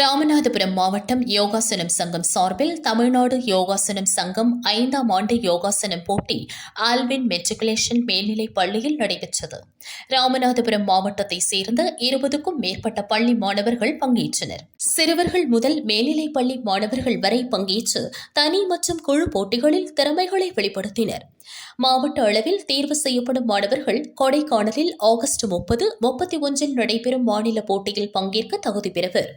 ராமநாதபுரம் மாவட்டம் யோகாசனம் சங்கம் சார்பில் தமிழ்நாடு யோகாசனம் சங்கம் ஐந்தாம் ஆண்டு யோகாசனம் போட்டி ஆல்வின் மெட்ரிகுலேஷன் மேல்நிலைப் பள்ளியில் நடைபெற்றது. ராமநாதபுரம் மாவட்டத்தைச் சேர்ந்த இருபதுக்கும் மேற்பட்ட பள்ளி மாணவர்கள் பங்கேற்றனர். சிறுவர்கள் முதல் மேல்நிலைப் பள்ளி மாணவர்கள் வரை பங்கேற்று தனி மற்றும் குழு போட்டிகளில் திறமைகளை வெளிப்படுத்தினர். மாவட்ட அளவில் தேர்வு செய்யப்படும் மாணவர்கள் கொடைக்கானலில் ஆகஸ்ட் முப்பது முப்பத்தி ஒன்றில் நடைபெறும் மாநில போட்டியில் பங்கேற்க தகுதி பெறுவர்.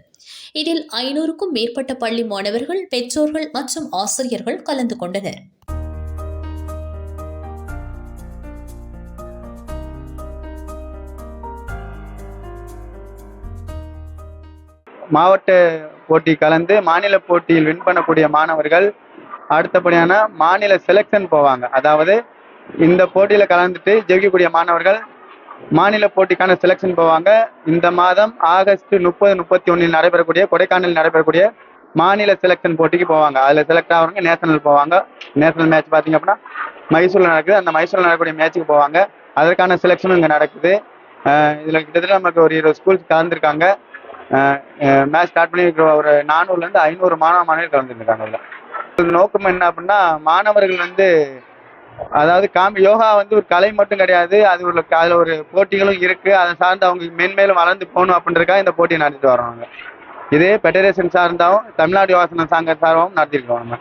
இதில் ஐநூறுக்கும் மேற்பட்ட பள்ளி மாணவர்கள் பெற்றோர்கள் மற்றும் ஆசிரியர்கள் கலந்து கொண்டனர். மாவட்ட போட்டி கலந்து மாநில போட்டியில் வின் பண்ணக்கூடிய மாணவர்கள் அடுத்தபடியான மாநில செலெக்ஷன் போவாங்க. அதாவது இந்த போட்டியில கலந்துட்டு ஜெயிக்கக்கூடிய மாணவர்கள் மாநில போட்டிக்கான செலெக்ஷன் போவாங்க. இந்த மாதம் ஆகஸ்ட் முப்பது முப்பத்தி ஒன்றில் நடைபெறக்கூடிய கொடைக்கானலில் நடைபெறக்கூடிய மாநில செலெக்ஷன் போட்டிக்கு போவாங்க. அதில் செலக்ட் ஆகிறவங்க நேஷனல் போவாங்க. நேஷனல் மேட்ச் பார்த்தீங்க அப்படின்னா மைசூரில் நடக்குது. அந்த மைசூரில் நடக்கக்கூடிய மேட்ச்சுக்கு போவாங்க. அதற்கான செலெக்ஷனும் இங்கே நடக்குது. இதில் கிட்டத்தட்ட நமக்கு ஒரு இருபது ஸ்கூல்ஸ் கலந்துருக்காங்க. மேட்ச் ஸ்டார்ட் பண்ணி இருக்கிற ஒரு நானூறுலேருந்து ஐநூறு மாணவ மாணவர்கள் கலந்துருக்காங்க இதில் நோக்கம் என்ன அப்படின்னா மாணவர்கள் வந்து அதாவது காமி யோகா வந்து ஒரு கலை மட்டும் கிடையாது. அது ஒரு அதில் ஒரு போட்டிகளும் இருக்கு. அதை சார்ந்து அவங்க மென்மேலும் வளர்ந்து போகணும் அப்படின்றதுக்காக இந்த போட்டியை நடத்திட்டு வரோம் இதே ஃபெடரேஷன் சார்ந்தாவும் தமிழ்நாடு யோகாசன சங்க சார்பாகவும் நடத்திருக்கோம் நம்ம.